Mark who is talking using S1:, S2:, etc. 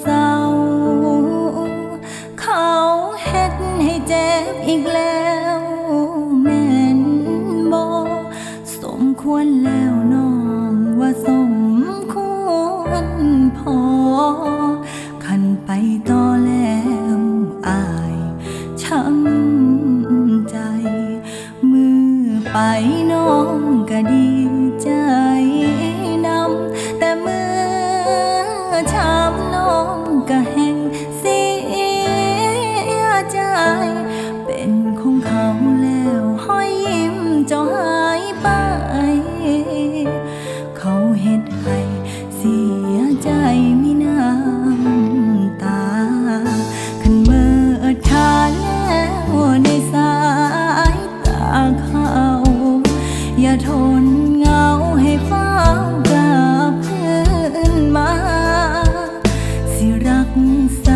S1: เศร้า เขาเฮ็ดให้เจ็บอีกแล้วแม่นบ่สมควรแล้วน้องว่าสม ใจม่น้ำตาขันเมื่อทาแล้วในสายตาเขา อย่าทนเงาให้เฝ้ากลับพื่อนมา สิรักษา